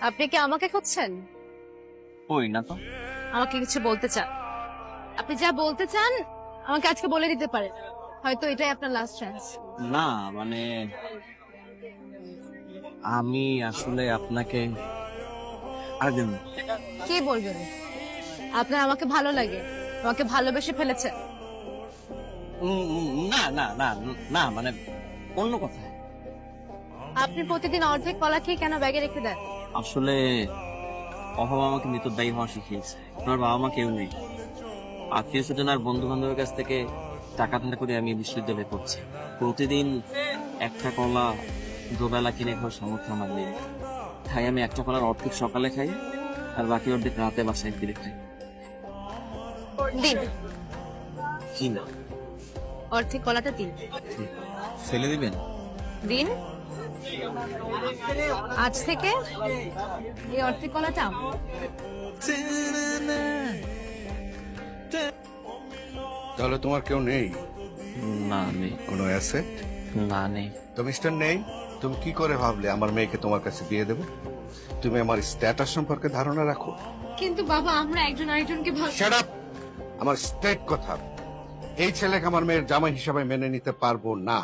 আপনি কি আমাকে খুঁজছেন? ওই না তো? আমাকে কিছু বলতে চান। আপনি যা বলতে চান আমাকে আজকে বলে দিতে পারেন। হয়তো এটাই আপনার লাস্ট চান্স না মানে আমি আসলে আপনাকে আরেকদিন কি বলবেন আপনার আমাকে ভালো লাগে আমাকে ভালোবেসে উম, না না না না মানে অন্য কথা আপনি প্রতিদিন অর্ধেক কলা খেয়ে কেন ব্যাগে রেখে দেন? আসলে অভাব আমাকে মৃতদায়ী হওয়া শিখিয়েছে। আমার বাবা মা কেউ নেই। আত্মীয় স্বজন আর বন্ধু বান্ধবের কাছ থেকে টাকা ধান্দা করে আমি বিশ্ববিদ্যালয়ে পড়ছি। প্রতিদিন একটা কলা দুবেলা কিনে খাওয়ার সামর্থ্য আমার নেই। তাই আমি একটা কলার অর্ধেক সকালে খাই আর বাকি অর্ধেক রাতে বাসায় ফিরে খাই। দিন? কি না? অর্ধেক কলাটা দিন? ফেলে দিবেন? দিন? আজ থেকে এই অর্ধেক কলাটা তাহলে তোমার কেউ নেই? না নেই। কোনো অ্যাসেট না নেই। তো মিস্টার নেই? তুমি কি করে ভাবলে আমার মেয়েকে তোমার কাছে বিয়ে দেবো? তুমি আমার স্ট্যাটাস সম্পর্কে ধারণা রাখো। কিন্তু বাবা আমরা একজন আরেকজনকে ভালো Shut up! আমার স্ট্রেট কথা। এই ছেলেকে আমার মেয়ের জামাই হিসাবে মেনে নিতে পারব না।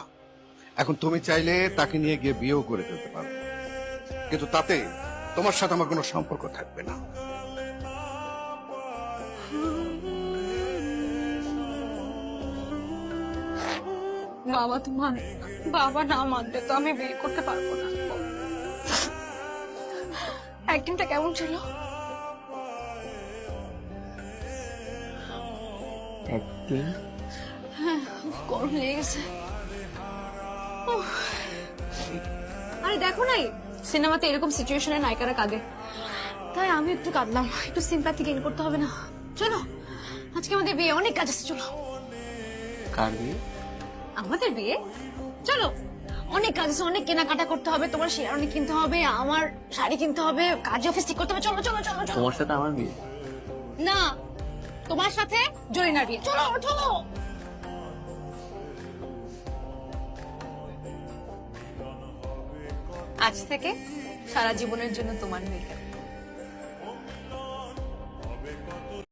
এখন তুমি চাইলে তাকে নিয়ে গিয়ে বিয়েও করে ফেলতে পারো। কিন্তু তাতে তোমার সাথে আমার কোনো সম্পর্ক থাকবে না। বাবা তো মান বাবা না মানতে তো আমি বিয়ে করতে পারব না। একদিনটা কেমন ছিল? একদিন? গরম লেগে গেছে। উফ। আরে দেখো নাই সিনেমাতে এরকম সিচুয়েশনে নায়িকারা কাঁদে। তাই আমি একটু কাঁদলাম একটু সিম্প্যাথি গেইন করতে হবে না। চলো আজকে আমাদের বিয়ে অনেক কাজ আছে চলো। কার বিয়ে? আমাদের বিয়ে? চলো অনেক কাজ আছে অনেক কেনাকাটা করতে হবে তোমার শেয়ার অনেক কিনতে হবে আমার শাড়ি কিনতে হবে কাজ অফিস ঠিক করতে হবে চলো চলো চলো চলো। তোমার সাথে আমার বিয়ে? না তোমার সাথে জরিনার বিয়ে। চলো চলো আজ থেকে সারা জীবনের জন্য তোমার মেয়েকে